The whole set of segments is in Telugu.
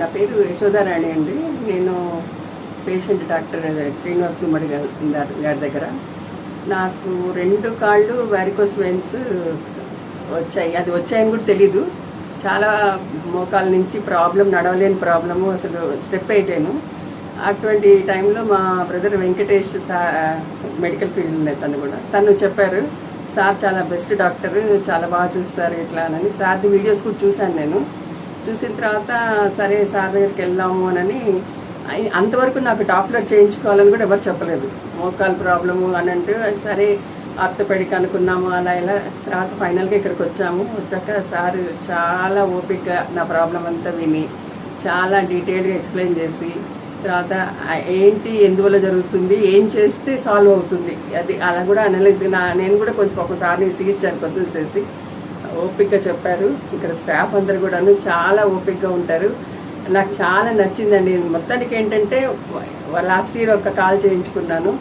నా పేరు యశోధారాణి అండి. నేను పేషెంట్ డాక్టర్ శ్రీనివాస్ గుమ్మడి గారి గారి దగ్గర. నాకు రెండు కాళ్ళు వ్యారికోస్ వెయిన్స్ వచ్చాయి. అది వచ్చాయని కూడా తెలీదు. చాలా మోకాల నుంచి ప్రాబ్లం నడవలేని ప్రాబ్లము అసలు స్టెప్ అయ్యాను అటువంటి టైంలో మా బ్రదర్ వెంకటేష్ సా మెడికల్ ఫీల్డ్ ఉంది తను కూడా. తను చెప్పారు సార్ చాలా బెస్ట్ డాక్టర్ చాలా బాగా చూస్తారు ఇట్లా అని. సార్ది వీడియోస్ కూడా చూశాను నేను. చూసిన తర్వాత సరే సార్ దగ్గరికి వెళ్దాము అని అంతవరకు నాకు టాప్లర్ చేయించుకోవాలని కూడా ఎవరు చెప్పలేదు. మోకాలు ప్రాబ్లము అని అంటే సరే ఆర్థోపెడిక్ అనుకున్నాము అలా ఇలా. తర్వాత ఫైనల్గా ఇక్కడికి వచ్చాము. వచ్చాక సార్ చాలా ఓపిక నా ప్రాబ్లం అంతా విని చాలా డీటెయిల్గా ఎక్స్ప్లెయిన్ చేసి తర్వాత ఏంటి ఎందువల్ల జరుగుతుంది ఏం చేస్తే సాల్వ్ అవుతుంది అది అలా కూడా అనలైజ్ నా నేను కూడా కొంచెం ఒకసారి సిగిచ్చాను క్వశ్చన్స్ వేసి ఓపిక్గా చెప్పారు. ఇక్కడ స్టాఫ్ అందరు కూడాను చాలా ఓపిక్గా ఉంటారు. నాకు చాలా నచ్చిందండి. మొత్తానికి ఏంటంటే లాస్ట్ ఇయర్ ఒక కాల్ చేయించుకున్నాను.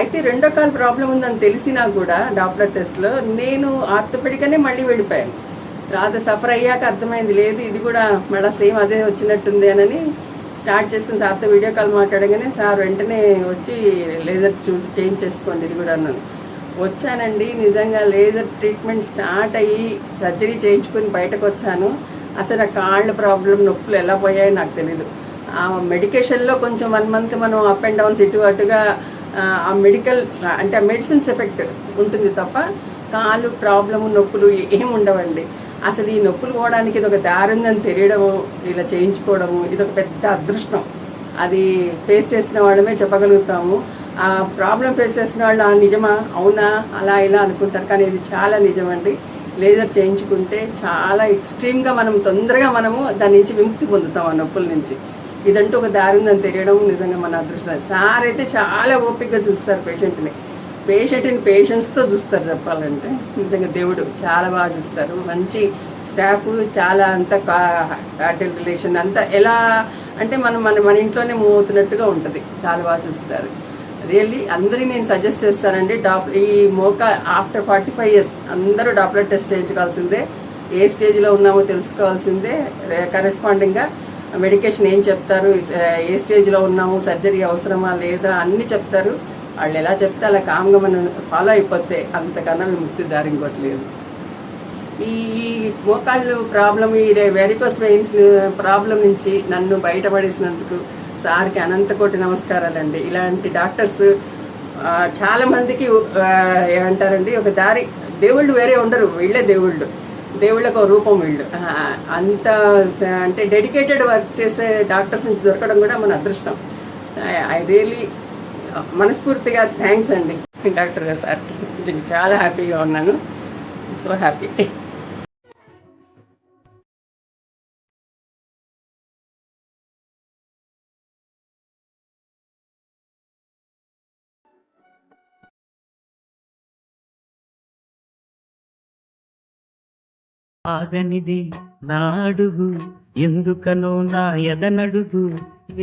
అయితే రెండో కాల్ ప్రాబ్లం ఉందని తెలిసినా కూడా డాక్టర్ టెస్ట్లో నేను ఆర్థోపెడికనే మళ్ళీ వెళ్ళిపోయాను. తర్వాత సఫర్ అయ్యాక అర్థమైంది లేదు ఇది కూడా మళ్ళీ సేమ్ అదే వచ్చినట్టుంది అని స్టార్ట్ చేసుకుని సార్తో వీడియో కాల్ మాట్లాడగానే సార్ వెంటనే వచ్చి లేజర్ చూ చేంజ్ చేసుకోండి ఇది కూడా అన్నాను వచ్చానండి. నిజంగా లేజర్ ట్రీట్మెంట్ స్టార్ట్ అయ్యి సర్జరీ చేయించుకుని బయటకు వచ్చాను. అసలు ఆ కాళ్ళ ప్రాబ్లం నొప్పులు ఎలా పోయాయో నాకు తెలియదు ఆ మెడికేషన్లో కొంచెం వన్ మంత్ మనం అప్ అండ్ డౌన్స్ ఇటు అటుగా ఆ, మెడికల్ అంటే ఆ మెడిసిన్స్ ఎఫెక్ట్ ఉంటుంది తప్ప కాలు ప్రాబ్లము నొప్పులు ఏం ఉండవండి. అసలు ఈ నొప్పులు పోవడానికి ఇది ఒక దారుందని తెలియడము ఇలా చేయించుకోవడము ఇది ఒక పెద్ద అదృష్టం. అది ఫేస్ చేసిన వాళ్ళమే చెప్పగలుగుతాము. ఆ ప్రాబ్లం ఫేస్ చేసిన వాళ్ళు "ఆ, నిజమా? అవునా? అలా ఇలా అనుకుంటారు. కానీ ఇది చాలా నిజమండి. లేజర్ చేయించుకుంటే చాలా ఎక్స్ట్రీమ్గా మనం తొందరగా మనము దాని నుంచి విముక్తి పొందుతాం ఆ నొప్పుల నుంచి. ఇదంటూ ఒక దారి ఉందని తెలియడం నిజంగా మన అదృష్టం. సార్ అయితే చాలా ఓపికగా చూస్తారు పేషెంట్ని. పేషెంట్ని పేషెంట్స్తో చూస్తారు చెప్పాలంటే. నిజంగా దేవుడు చాలా బాగా చూస్తారు. మంచి స్టాఫ్ చాలా అంత కార్టెల్ రిలేషన్ అంతా ఎలా అంటే మనం మన మన ఇంట్లోనే మూవ్ అవుతున్నట్టుగా ఉంటుంది. చాలా బాగా చూస్తారు. రియల్లీ అందరికీ నేను సజెస్ట్ చేస్తానండి. డాప్ ఈ మోకా ఆఫ్టర్ ఫార్టీ ఫైవ్ ఇయర్స్ అందరూ డాప్లర్ టెస్ట్ చేయించుకోవాల్సిందే. ఏ స్టేజ్లో ఉన్నామో తెలుసుకోవాల్సిందే. కరెస్పాండింగ్గా మెడికేషన్ ఏం చెప్తారు? ఏ స్టేజ్లో ఉన్నాము? సర్జరీ అవసరమా? లేదా? అన్నీ చెప్తారు. వాళ్ళు ఎలా చెప్తే అలా కామ్గా మనం ఫాలో అయిపోతే అంతకన్నా విముక్తి దారి ఇంకోటి లేదు ఈ ఈ మోకాళ్ళు ప్రాబ్లం ఈ వెరికోస్ వెయిన్స్ ప్రాబ్లం నుంచి నన్ను బయటపడేసినందుకు సార్కి అనంతకోటి నమస్కారాలండి. ఇలాంటి డాక్టర్స్ చాలా మందికి ఏమంటారండి ఒక దారి దేవుళ్ళు వేరే ఉండరు వీళ్ళే దేవుళ్ళు. దేవుళ్ళకు ఒక రూపం వీళ్ళు. అంత అంటే డెడికేటెడ్ వర్క్ చేసే డాక్టర్స్ నుంచి దొరకడం కూడా మన అదృష్టం. ఐ రియలీ మనస్ఫూర్తిగా థ్యాంక్స్ అండి. డాక్టర్ గారు సార్కి. చాలా హ్యాపీగా ఉన్నాను. So happy. ఆగనిది నా అడుగు ఎందుకనో నా ఎదనడుగు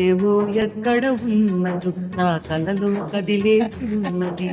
ఏవో ఎక్కడ ఉన్నదు నా కలలో కదిలే ఉన్నది